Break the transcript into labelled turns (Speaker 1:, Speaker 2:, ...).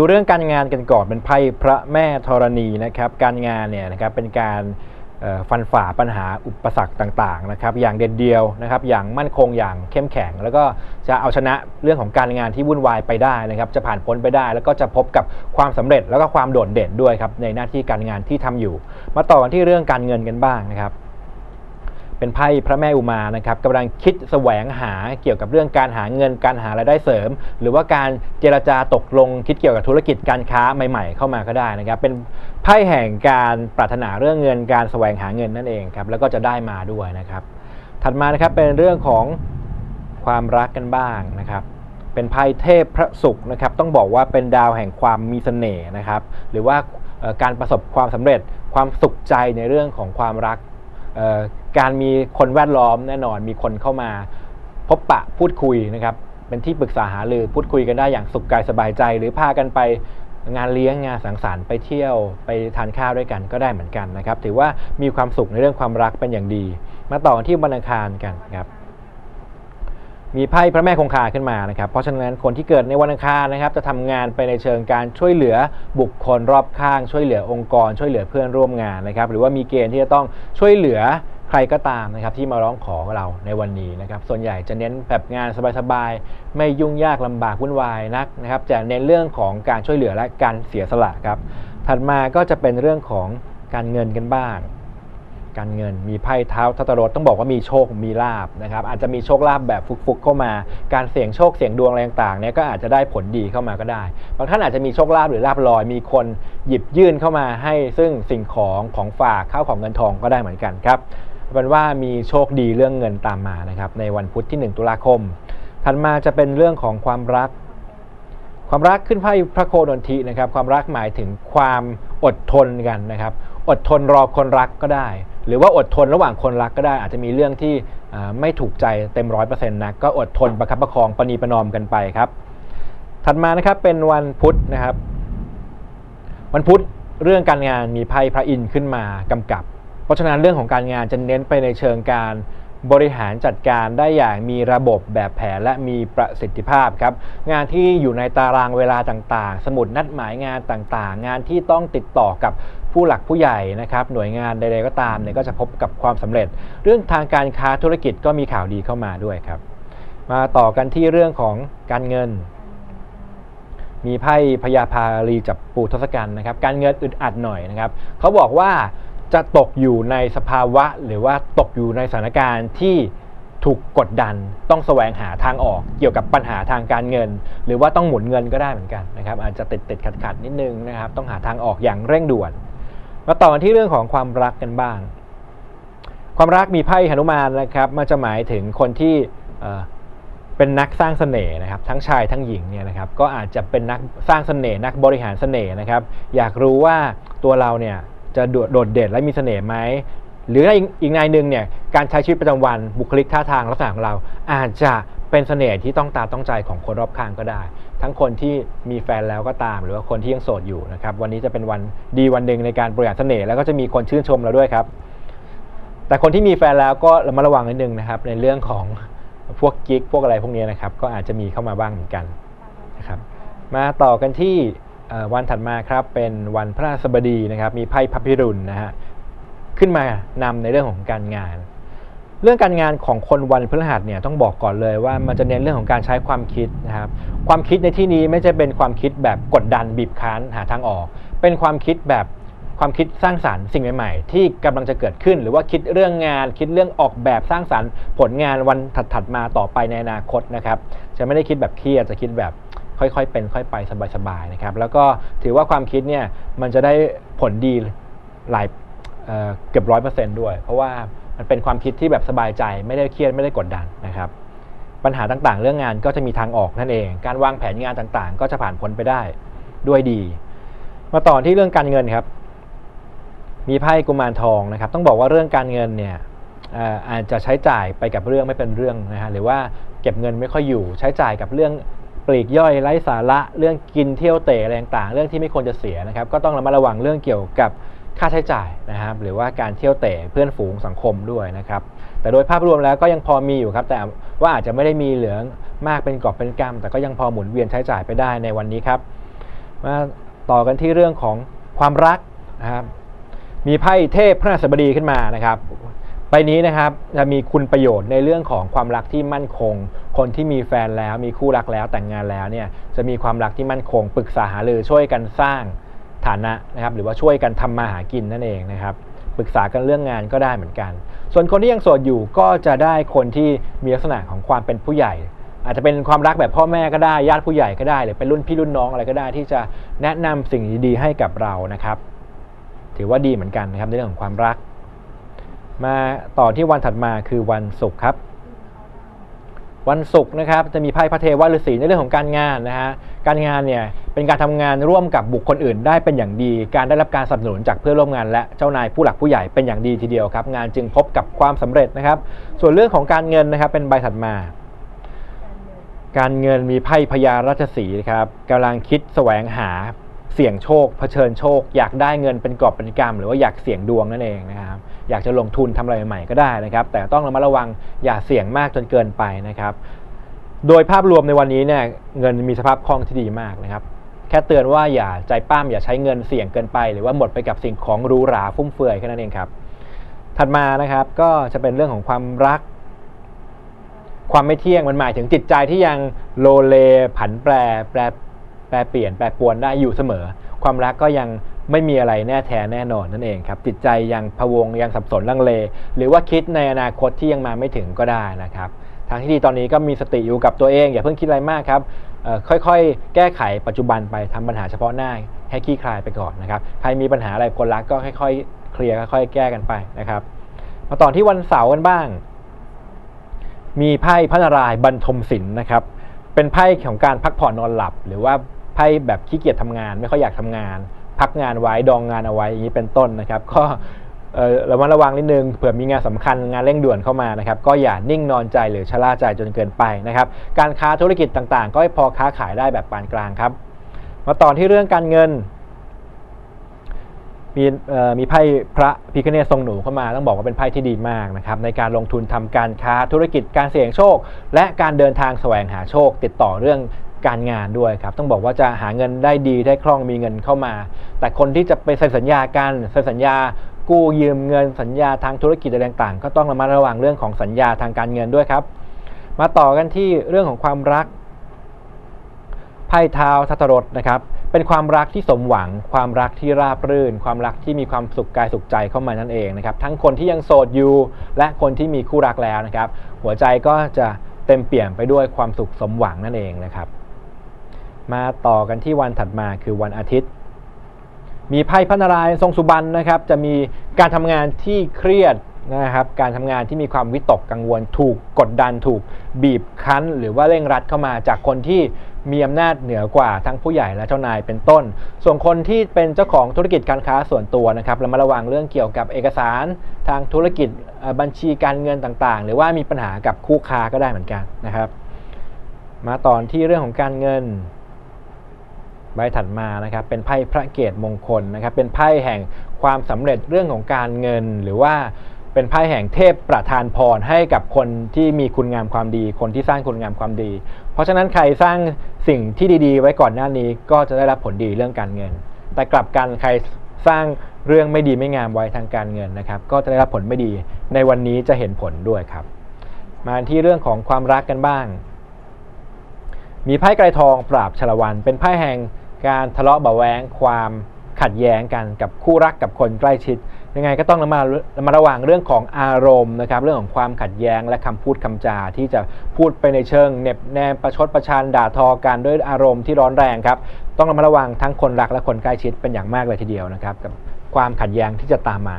Speaker 1: ดูเรื่องการงานกันก่อนเป็นไพ่พระแม่ธรณีนะครับการงานเนี่ยนะครับเป็นการฟันฝ่าปัญหาอุปสรรคต่างๆนะครับอย่างเด็ดเดียวนะครับอย่างมั่นคงอย่างเข้มแข็ง แล้วก็จะเอาชนะเรื่องของการงานที่วุ่นวายไปได้นะครับจะผ่านพ้นไปได้ แล้วก็จะพบกับความสำเร็จแล้วก็ความโดดเด่นด้วยครับในหน้าที่การงานที่ทำอยู่ มาต่อกันที่เรื่องการเงินกันบ้างนะครับ เป็นไพ่พระแม่อุมานะครับกำลังคิดแสวงหาเกี่ยวกับเรื่องการหาเงินการหารายได้เสริม หรือว่าการเจรจาตกลงคิดเกี่ยวกับธุรกิจการค้าใหม่ ๆ เข้ามาก็ได้นะครับ เป็นไพ่แห่งการปรารถนาเรื่องเงินการแสวงหาเงินนั่นเองครับแล้วก็จะได้มาด้วยนะครับ ถัดมานะครับเป็นเรื่องของความรักกันบ้างนะครับเป็นไพ่เทพพระศุกร์นะครับต้องบอกว่าเป็นดาวแห่งความมีเสน่ห์นะครับ หรือว่าการประสบความสำเร็จความสุขใจในเรื่องของความรัก การมีคนแวดล้อมแน่นอนมีคนเข้ามา พบปะพูดคุยนะครับเป็นที่ปรึกษาหารือพูดคุยกันได้อย่างสุขกายสบายใจ หรือพากันไปงานเลี้ยงงานสังสรรค์ไปเที่ยวไปทานข้าวด้วยกันก็ได้เหมือนกันนะครับ ถือว่ามีความสุขในเรื่องความรักเป็นอย่างดี มาต่อที่วันอังคารกันครับ มีไพ่พระแม่คงคาขึ้นมานะครับ เพราะฉะนั้นคนที่เกิดในวันอังคารนะครับ จะทำงานไปในเชิงการช่วยเหลือบุคคลรอบข้าง ช่วยเหลือองค์กร ช่วยเหลือเพื่อนร่วมงานนะครับ หรือว่ามีเกณฑ์ที่จะต้องช่วยเหลือใครก็ตามนะครับที่มาร้องขอเราในวันนี้นะครับ ส่วนใหญ่จะเน้นแบบงานสบายๆ ไม่ยุ่งยากลำบากวุ่นวายนักนะครับ จะเน้นเรื่องของการช่วยเหลือและการเสียสละครับ ถัดมาก็จะเป็นเรื่องของการเงินกันบ้าง การเงิน มีไพ่เท้าทัตรถต้องบอกว่ามีโชคมีลาบนะครับอาจจะมีโชคลาภแบบฟุกๆเข้ามา การเสี่ยงโชคเสี่ยงดวงอะไรต่างๆเนี่ยก็อาจจะได้ผลดีเข้ามาก็ได้บางท่านอาจจะมีโชคลาภหรือลาบลอย มีคนหยิบยื่นเข้ามาให้ซึ่งสิ่งของของฝากข้าวของเงินทองก็ได้เหมือนกันครับเป็นว่ามีโชคดีเรื่องเงินตามมานะครับในวันพุธที่ 1 ตุลาคม ถัดมาจะเป็นเรื่องของความรัก ความรักขึ้นไพ่พระโคดนทินะครับ ความรักหมายถึงความอดทนกันนะครับ อดทนรอคนรักก็ได้ หรือว่าอดทนระหว่างคนรักก็ได้ อาจจะมีเรื่องที่ไม่ถูกใจเต็มร้อยเปอร์เซ็นต์นะก็อดทนประคับประคองประนีประนอมกันไปครับ ถัดมานะครับเป็นวันพุธนะครับ วันพุธเรื่องการงานมีไพ่พระอินทร์ขึ้นมากำกับ เพราะฉะนั้นเรื่องของการงานจะเน้นไปในเชิงการบริหารจัดการได้อย่างมีระบบแบบแผนและมีประสิทธิภาพครับ งานที่อยู่ในตารางเวลาต่างๆ สมุดนัดหมายงานต่างๆ งานที่ต้องติดต่อกับ ผู้หลักผู้ใหญ่นะครับหน่วยงานใดๆก็ตามเนี่ยก็จะพบกับความสำเร็จ เรื่องทางการค้าธุรกิจก็มีข่าวดีเข้ามาด้วยครับ มาต่อกันที่เรื่องของการเงิน มีไพ่พญาพาลีจับปูทศกัณฐ์นะครับ การเงินอึดอัดหน่อยนะครับเขาบอกว่าจะตกอยู่ในสภาวะหรือว่าตกอยู่ในสถานการณ์ที่ถูกกดดันต้องแสวงหาทางออกเกี่ยวกับปัญหาทางการเงิน หรือว่าต้องหมุนเงินก็ได้เหมือนกันนะครับอาจจะติดติดขัดขัดนิดนึงนะครับต้องหาทางออกอย่างเร่งด่วน มาต่อกันที่เรื่องของความรักกันบ้าง ความรักมีไพ่หนุมานนะครับมันจะหมายถึงคนที่เป็นนักสร้างเสน่ห์นะครับ ทั้งชายทั้งหญิงเนี่ยนะครับก็อาจจะเป็นนักสร้างเสน่ห์นักบริหารเสน่ห์นะครับ อยากรู้ว่าตัวเราเนี่ยจะโดดเด่นและมีเสน่ห์ไหมหรือในอีกอีกนายหนึ่งเนี่ยการใช้ชีวิตประจำวันบุคลิกท่าทางลักษณะของเราอาจจะ เป็นเสน่ห์ที่ต้องตาต้องใจของคนรอบข้างก็ได้ ทั้งคนที่มีแฟนแล้วก็ตาม หรือว่าคนที่ยังโสดอยู่นะครับ วันนี้จะเป็นวันดีวันหนึ่งในการบริหารเสน่ห์แล้วก็จะมีคนชื่นชมเราด้วยครับ แต่คนที่มีแฟนแล้วก็ระมัดระวังนิดนึงนะครับ ในเรื่องของพวกกิ๊กพวกอะไรพวกนี้นะครับ ก็อาจจะมีเข้ามาบ้างเหมือนกันนะครับมาต่อกันที่วันถัดมาครับเป็นวันพระราชบดีนะครับ มีไพ่พระพิรุณนะฮะขึ้นมานำในเรื่องของการงาน เรื่องการงานของคนวันพฤหัสเนี่ยต้องบอกก่อนเลยว่ามันจะเน้นเรื่องของการใช้ความคิดนะครับความคิดในที่นี้ไม่ใช่เป็นความคิดแบบกดดันบีบคั้นหาทางออก เป็นความคิดแบบความคิดสร้างสรรค์สิ่งใหม่ๆ ที่กำลังจะเกิดขึ้น หรือว่าคิดเรื่องงาน คิดเรื่องออกแบบสร้างสรรค์ผลงานวันถัดๆมาต่อไปในอนาคตนะครับจะไม่ได้คิดแบบเครียดจะคิดแบบค่อยๆเป็นค่อยไปสบายๆนะครับแล้วก็ถือว่าความคิดเนี่ยมันจะได้ผลดีหลายเเกือบร้อยเปอร์เซนต์ด้วย เพราะว่า มันเป็นความคิดที่แบบสบายใจไม่ได้เครียดไม่ได้กดดันนะครับ ปัญหาต่างๆ เรื่องงานก็จะมีทางออกนั่นเอง การวางแผนงานต่างๆ ก็จะผ่านพ้นไปได้ด้วยดี มาต่อที่เรื่องการเงินครับ มีไพ่กุมารทองนะครับ ต้องบอกว่าเรื่องการเงินเนี่ยเอ่ออาจจะใช้จ่ายไปกับเรื่องไม่เป็นเรื่องนะฮะหรือว่าเก็บเงินไม่ค่อยอยู่ ใช้จ่ายกับเรื่องปลีกย่อยไร้สาระ เรื่องกินเที่ยวเตะอะไรต่างๆเรื่องที่ไม่ควรจะเสียนะครับ ก็ต้องระมัดระวังเรื่องเกี่ยวกับ ค่าใช้จ่ายนะครับ หรือว่าการเที่ยวเตะเพื่อนฝูงสังคมด้วยนะครับ แต่โดยภาพรวมแล้วก็ยังพอมีอยู่ครับ แต่ว่าอาจจะไม่ได้มีเหลืองมากเป็นกอบเป็นกำแต่ก็ยังพอหมุนเวียนใช้จ่ายไปได้ในวันนี้ครับมาต่อกันที่เรื่องของความรักนะครับ มีไพ่เทพพระราชบดีขึ้นมานะครับใบนี้นะครับจะมีคุณประโยชน์ในเรื่องของความรักที่มั่นคง คนที่มีแฟนแล้วมีคู่รักแล้วแต่งงานแล้วเนี่ยจะมีความรักที่มั่นคงปรึกษาหารือช่วยกันสร้าง ฐานะนะครับหรือว่าช่วยกันทำมาหากินนั่นเองนะครับปรึกษากันเรื่องงานก็ได้เหมือนกัน ส่วนคนที่ยังโสดอยู่ก็จะได้คนที่มีลักษณะของความเป็นผู้ใหญ่ อาจจะเป็นความรักแบบพ่อแม่ก็ได้ญาติผู้ใหญ่ก็ได้ หรือเป็นรุ่นพี่รุ่นน้องอะไรก็ได้ ที่จะแนะนำสิ่งดีๆให้กับเรานะครับ ถือว่าดีเหมือนกันนะครับในเรื่องของความรัก มาต่อที่วันถัดมาคือวันศุกร์ครับ วันศุกร์นะครับจะมีไพ่พระเทวฤาษีในเรื่องของการงานนะฮะการงานเนี่ยเป็นการทำงานร่วมกับบุคคลอื่น ได้เป็นอย่างดี การได้รับการสนับสนุนจากเพื่อนร่วมงาน และเจ้านายผู้หลักผู้ใหญ่เป็นอย่างดีทีเดียวครับ งานจึงพบกับความสำเร็จนะครับ ส่วนเรื่องของการเงินนะครับเป็นใบถัดมา การเงินมีไพ่พญาราชสีนะครับกำลังคิดแสวงหา เสี่ยงโชคเผชิญโชค อยากได้เงินเป็นกอบเป็นกำหรือว่าอยากเสี่ยงดวงนั่นเองนะครับอยากจะลงทุนทำอะไรใหม่ๆก็ได้นะครับ แต่ต้องระมัดระวังอย่าเสี่ยงมากจนเกินไปนะครับ โดยภาพรวมในวันนี้เนี่ยเงินมีสภาพคล่องที่ดีมากนะครับ แค่เตือนว่าอย่าใจป้ามอย่าใช้เงินเสี่ยงเกินไป หรือว่าหมดไปกับสิ่งของรูหราฟุ่มเฟือยแค่นั้นเองครับ ถัดมานะครับก็จะเป็นเรื่องของความรักความไม่เที่ยงมันหมายถึงจิตใจที่ยังโลเลผันแปรแปร แปรเปลี่ยนแปรปวนได้อยู่เสมอ ความรักก็ยังไม่มีอะไรแน่แท้แน่นอนนั่นเองครับ จิตใจยังพะวงยังสับสนลังเล หรือว่าคิดในอนาคตที่ยังมาไม่ถึงก็ได้นะครับทางที่ดีตอนนี้ก็มีสติอยู่กับตัวเอง อย่าเพิ่งคิดอะไรมากครับค่อยๆ แก้ไขปัจจุบันไปทำปัญหาเฉพาะหน้าให้คลี่คลายไปก่อนนะครับใครมีปัญหาอะไรคนรักก็ค่อยๆเคลียร์ค่อยๆแก้กันไปนะครับ มาต่อที่วันเสาร์กันบ้าง มีไพ่พระนารายณ์บรรทมศิลป์นะครับเป็นไพ่ของการพักผ่อนนอนหลับ หรือว่า พ่แบบขี้เกียจทำงาน ไม่ค่อยอยากทำงาน พักงานไว้ดองงานเอาไว้อย่างนี้เป็นต้นนะครับ ก็เระมัดระวังนิดนึงเผื่อมีงานสำคัญงานเร่งด่วนเข้ามานะครับก็อย่านิ่งนอนใจหรือชะล่าใจจนเกินไปนะครับการค้าธุรกิจต่างๆ ก็ให้พอค้าขายได้แบบปานกลางครับ มาต่อที่เรื่องการเงิน มีมีไพ่พระพิคเนศทรงหนูเข้ามาต้องบอกว่าเป็นไพ่ที่ดีมากนะครับในการลงทุนทำการค้าธุรกิจการเสี่ยงโชค และการเดินทางแสวงหาโชค ติดต่อเรื่อง การงานด้วยครับ ต้องบอกว่าจะหาเงินได้ดีได้คล่องมีเงินเข้ามา แต่คนที่จะไปเซ็นสัญญากันเซ็นสัญญากู้ยืมเงินสัญญาทางธุรกิจอะไรต่างๆ ก็ต้องระมัดระวังเรื่องของสัญญาทางการเงินด้วยครับ มาต่อกันที่เรื่องของความรักไพ่เท้าทัตรถนะครับเป็นความรักที่สมหวัง ความรักที่ราบรื่น ความรักที่มีความสุขกายสุขใจเข้ามานั่นเองนะครับ ทั้งคนที่ยังโสดอยู่ และคนที่มีคู่รักแล้วนะครับ หัวใจก็จะเต็มเปี่ยมไปด้วยความสุขสมหวังนั่นเองนะครับ มาต่อกันที่วันถัดมาคือวันอาทิตย์ มีไพ่พระนารายณ์ทรงสุบรรณนะครับ จะมีการทำงานที่เครียดนะครับ การทำงานที่มีความวิตกกังวล ถูกกดดันถูกบีบคั้น หรือว่าเร่งรัดเข้ามาจากคนที่มีอำนาจเหนือกว่าทั้งผู้ใหญ่และเจ้านายเป็นต้น ส่วนคนที่เป็นเจ้าของธุรกิจการค้าส่วนตัวนะครับเรามาระวังเรื่องเกี่ยวกับเอกสาร ทางธุรกิจบัญชีการเงินต่างๆ หรือว่ามีปัญหากับคู่ค้าก็ได้เหมือนกันนะครับ มาตอนที่เรื่องของการเงิน ใบถัดมานะครับเป็นไพ่พระเกตมงคลนะครับเป็นไพ่แห่งความสำเร็จเรื่องของการเงิน หรือว่าเป็นไพ่แห่งเทพประทานพรให้กับคนที่มีคุณงามความดี คนที่สร้างคุณงามความดี เพราะฉะนั้นใครสร้างสิ่งที่ดีๆ ไว้ก่อนหน้านี้ก็จะได้รับผลดีเรื่องการเงิน แต่กลับกันใครสร้างเรื่องไม่ดีไม่งามไว้ทางการเงินนะครับก็จะได้รับผลไม่ดีในวันนี้จะเห็นผลด้วยครับ มาที่เรื่องของความรักกันบ้าง มีไพ่ไกรทองปราบชลวัน เป็นไพ่แห่งการทะเลาะเบาแวงความขัดแย้งกันกับคู่รักกับคนใกล้ชิด ยังไงก็ต้องระมัดระมัดระวังเรื่องของอารมณ์นะครับ เรื่องของความขัดแย้งและคำพูดคำจาที่จะพูดไปในเชิงเน็บแนมประชดประชันด่าทอกันด้วยอารมณ์ที่ร้อนแรงครับ ต้องระมัดระวังทั้งคนรักและคนใกล้ชิดเป็นอย่างมากเลยทีเดียวนะครับ กับความขัดแย้งที่จะตามมา